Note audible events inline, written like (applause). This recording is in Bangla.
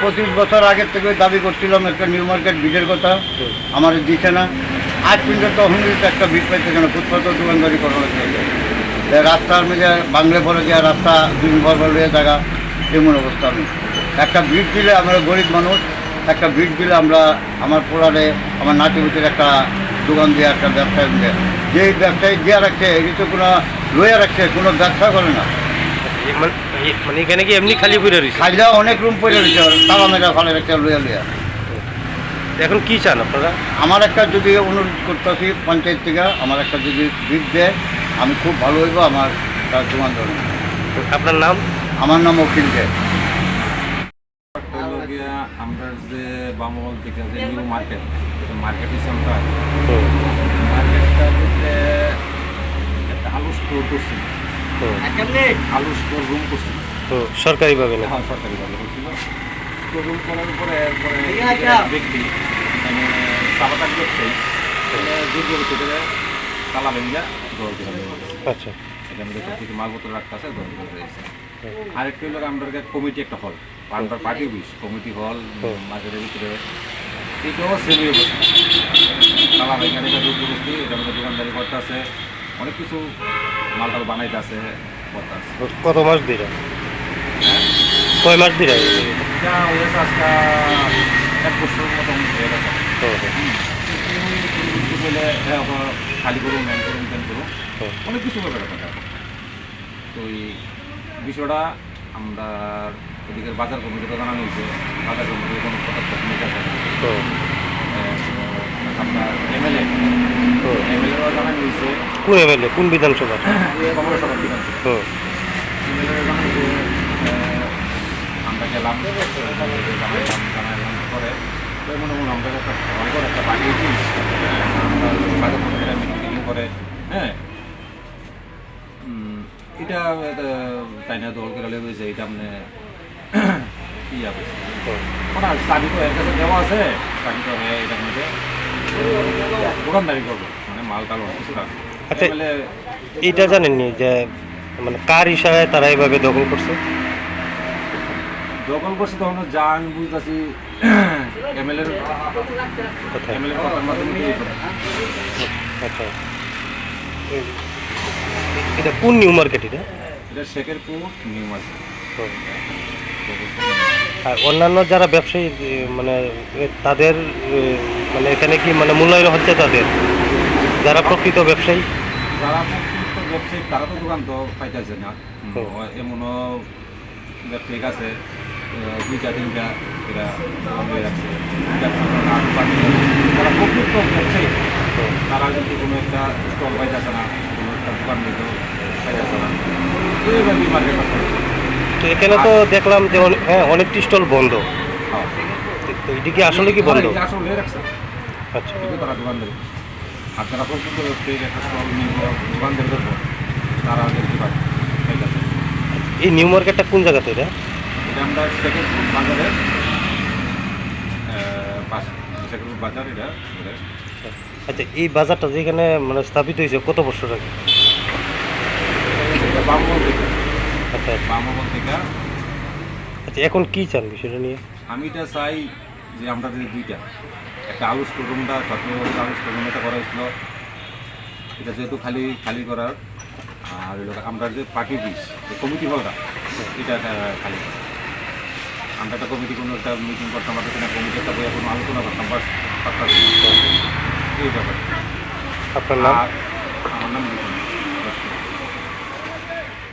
পঁচিশ বছর আগের থেকে দাবি করছিলাম একটা নিউ মার্কেট বিটের কথা। আমার দিছে না। আজ পর্যন্ত হুমড়িতে একটা বিট পাইছে কেন? ফুটপাত দোকানদারি করা হচ্ছে যে রাস্তার মধ্যে বাংলা পরে গিয়ে রাস্তা দুই ঘর হয়ে জায়গা, এমন অবস্থা আমি। একটা বিট দিলে আমরা গরিব মানুষ, একটা বিট দিলে আমরা আমার পোলারে, আমার নাতিপুতির একটা দোকান দিয়ে, একটা ব্যবসায় দিয়ে। যে ব্যবসায়ী দিয়ে রাখছে এটি তো কোনো লইয়া রাখছে, কোনো ব্যবসা করে না। এ মানে মানে এখানে কি এমনি খালি পড়ে রয়েছে? খাইলে অনেক রুম পড়ে রয়েছে। তালা মেরা ফলে রাখছে লইয়া লইয়া। এখন কি চান আপনারা? আমার একটা যদি অনুরোধ করতেছি পঞ্চায়েত থেকে আমার একটা যদি বিট দেয় আমি খুব ভালো হইব আমার তার দোকান ধরুন। আপনার নাম? আমার নাম অখিল দে। আমরা যে বামল থেকে যে নিউ মার্কেট মার্কেট মার্কেটটার ভিতরে একটা আলু স্টোর করছি। আলু স্টোর রুম সরকারিভাবে না হ্যাঁ সরকারি ভালো করছিল স্টোর রুম করার পরে ব্যক্তি মানে চাপাতার ব্যবসায়ী তালা ভেঙ্গা দৌড় দিয়ে আচ্ছা। এখানে দেখে কিছু মালপত্র রাখতে আছে দৌড় করে রয়েছে। হলো আমাদের কমিটি একটা হল পান্ডার পার্টি অফিস কমিটি হল। মার্কেটের ভিতরে। এটাও সেমি অবস্থা তালা এখানে এটা দুধ বস্তি এটার মধ্যে দোকানদারি করতে আছে। অনেক কিছু মালটাল বানাইতে আছে কত মাস দিরা হ্যাঁ? কয় মাস দিরা যা হয়েছে আজকে এক বছর মতো হয়ে গেছে। বলে খালি করুন ম্যান করুন ম্যান করুন অনেক কিছু ব্যাপার কথা তো এই বিষয়টা আমরা এদিকে বাজার কমিটিকে জানানো হয়েছে। বাজার কমিটির কোনো পদক্ষেপ নিতে আছে আপনার এমএলএ কোন এমএলএ কোন বিধানসভা? (coughs) হুম আমরা গেলাম তো মনে মনে একটা করে একটা মিটিং করে হ্যাঁ এটা তাই না দল করে লেগেছে এটা মানে (coughs) ইয়া। ওরা চাবি তো এর কাছে দেওয়া আছে চাবি তো হ্যাঁ মধ্যে দোকানদারি করব। আচ্ছা। এইটা জানেননি যে মানে কার ইশারায় তারা এইভাবে দখল করছে? দখল করছে তখন যা আমি বুঝতেছি এমএলএর এমএলএর কথার মাধ্যমে আচ্ছা। এটা কোন নিউ মার্কেট এটা? এটা শেখেরপুর নিউ মার্কেট। আর অন্যান্য যারা ব্যবসায়ী মানে তাদের মানে এখানে কি মানে মূল্যায়ন হচ্ছে তাদের? যারা প্রকৃত ব্যবসায়ী? যারা প্রকৃত ব্যবসায়ী তারা তো দোকান তো পাইতেছে না। এমনও ব্যবসায়িক আছে দুইটা তিনটা এরা দোকান রাখছে দোকান। যারা প্রকৃত ব্যবসায়ী তারা যদি কোনো একটা স্টল পাইতেছে না কোনো একটা দোকান দিতে পাইতেছে না। এইভাবে মার্কেট তো এখানে তো দেখলাম যে হ্যাঁ অনেকটি স্টল বন্ধ। হ্যাঁ। তো এটা কি আসলে কি বন্ধ? আসলে রাখছে আচ্ছা। তারা দোকানদারি। আর যারা প্রকৃত ব্যবসায়ী একটা স্টল নিয়ে দোকানদারি করব। তারা দেখতে পাইতেছে এই নিউ মার্কেটটা কোন জায়গাতে এটা? এটা আমরা বাজারে বাজার এটা আচ্ছা এই বাজারটা যেখানে মানে স্থাপিত হয়েছে কত বছর আগে? আচ্ছা। আচ্ছা এখন কি চান বিষয়টা নিয়ে? আমি এটা চাই যে আমরা যে দুইটা। একটা আলু স্টোররুমটা সরকারি আলু স্টোররুম এটা করা হয়েছিল। এটা যেহেতু খালি খালি করার। আর আমরা যে পার্টি বিষ যে কমিটি হলটা এটা খালি করা। আমরা একটা কমিটি কোনো একটা মিটিং করতাম আমাদের এখানে কমিটি একটা বইয়া কোনো আলোচনা করতাম বাস এই ব্যাপারে। আপনার নাম? আমার নাম